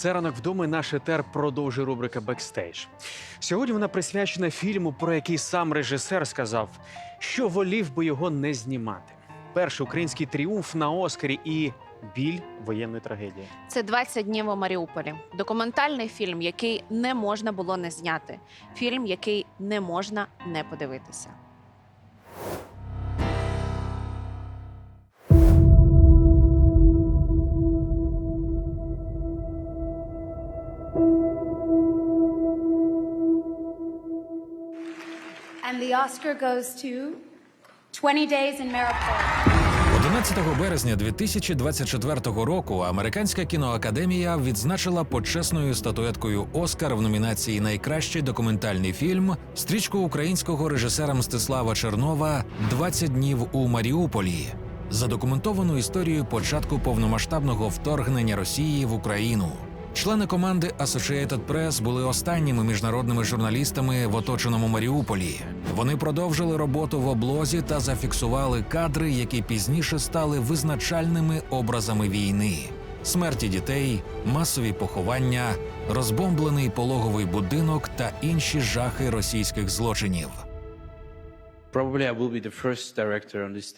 Це ранок вдома. Наш етер продовжує рубрика Бекстейдж. Сьогодні вона присвячена фільму, про який сам режисер сказав, що волів би його не знімати. Перший український тріумф на Оскарі і біль воєнної трагедії. Це «20 днів у Маріуполі. Документальний фільм, який не можна було не зняти. Фільм, який не можна не подивитися. And the Oscar goes to 20 Days in Mariupol. 11 березня 2024 року американська кіноакадемія відзначила почесною статуеткою Оскар в номінації Найкращий документальний фільм стрічку українського режисера Мстислава Чернова «20 днів у Маріуполі. Задокументовану історію початку повномасштабного вторгнення Росії в Україну. Члени команди Associated Press були останніми міжнародними журналістами в оточеному Маріуполі. Вони продовжили роботу в облозі та зафіксували кадри, які пізніше стали визначальними образами війни: смерті дітей, масові поховання, розбомблений пологовий будинок та інші жахи російських злочинів.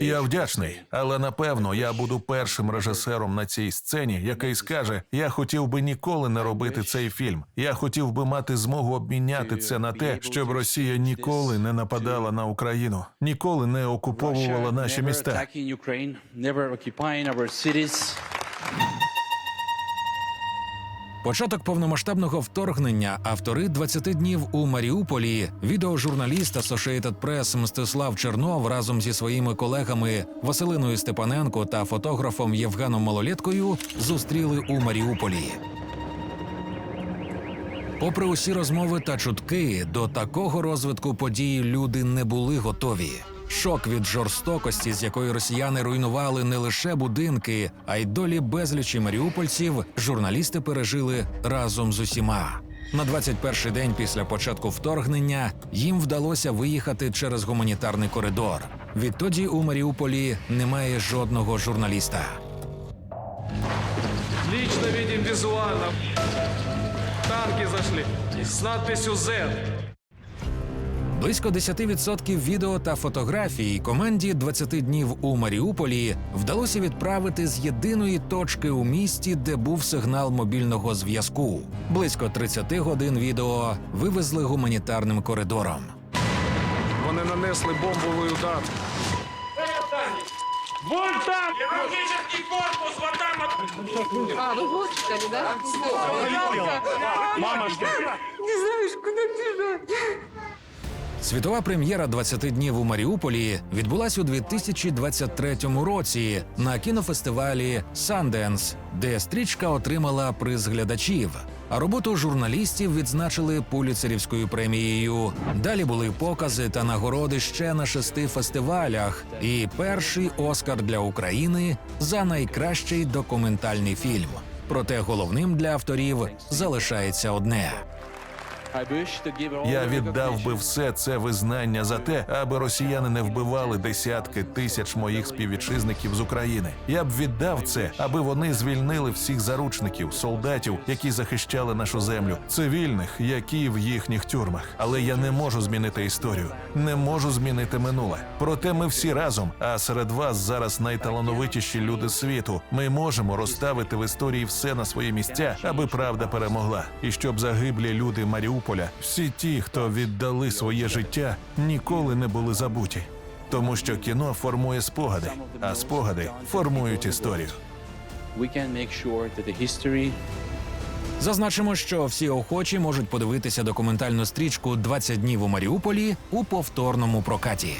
Я вдячний, але напевно я буду першим режисером на цій сцені, який скаже: я хотів би ніколи не робити цей фільм. Я хотів би мати змогу обміняти це на те, щоб Росія ніколи не нападала на Україну, ніколи не окуповувала наші міста. Початок повномасштабного вторгнення автори «20 днів у Маріуполі, відеожурналіст Associated Press Мстислав Чернов разом зі своїми колегами Василиною Степаненко та фотографом Євгеном Малолєткою зустріли у Маріуполі. Попри усі розмови та чутки, до такого розвитку подій люди не були готові. Шок від жорстокості, з якої росіяни руйнували не лише будинки, а й долі безлічі маріупольців, журналісти пережили разом з усіма. На 21-й день після початку вторгнення їм вдалося виїхати через гуманітарний коридор. Відтоді у Маріуполі немає жодного журналіста. Лично видим визуально. Танки зашли с надписью Z. Близько 10% відео та фотографій команді «20 днів у Маріуполі вдалося відправити з єдиної точки у місті, де був сигнал мобільного зв'язку. Близько 30 годин відео вивезли гуманітарним коридором. Вони нанесли бомбовий удар. Вон там! Там вот. А, Не знаешь, куда Мамочка! Світова прем'єра «20 днів у Маріуполі відбулась у 2023 році на кінофестивалі Sundance, де стрічка отримала приз глядачів. А роботу журналістів відзначили Пуліцерівською премією. Далі були покази та нагороди ще на шести фестивалях. І перший Оскар для України за найкращий документальний фільм. Проте головним для авторів залишається одне. Я віддав би все це визнання за те, аби росіяни не вбивали десятки тисяч моїх співвітчизників з України. Я б віддав це, аби вони звільнили всіх заручників, солдатів, які захищали нашу землю, цивільних, які в їхніх тюрмах. Але я не можу змінити історію, не можу змінити минуле. Проте ми всі разом, а серед вас зараз найталановитіші люди світу. Ми можемо розставити в історії все на свої місця, аби правда перемогла, і щоб загиблі люди Маріуполя, всі ті, хто віддали своє життя, ніколи не були забуті. Тому що кіно формує спогади, а спогади формують історію. Зазначимо, що всі охочі можуть подивитися документальну стрічку «20 днів у Маріуполі у повторному прокаті.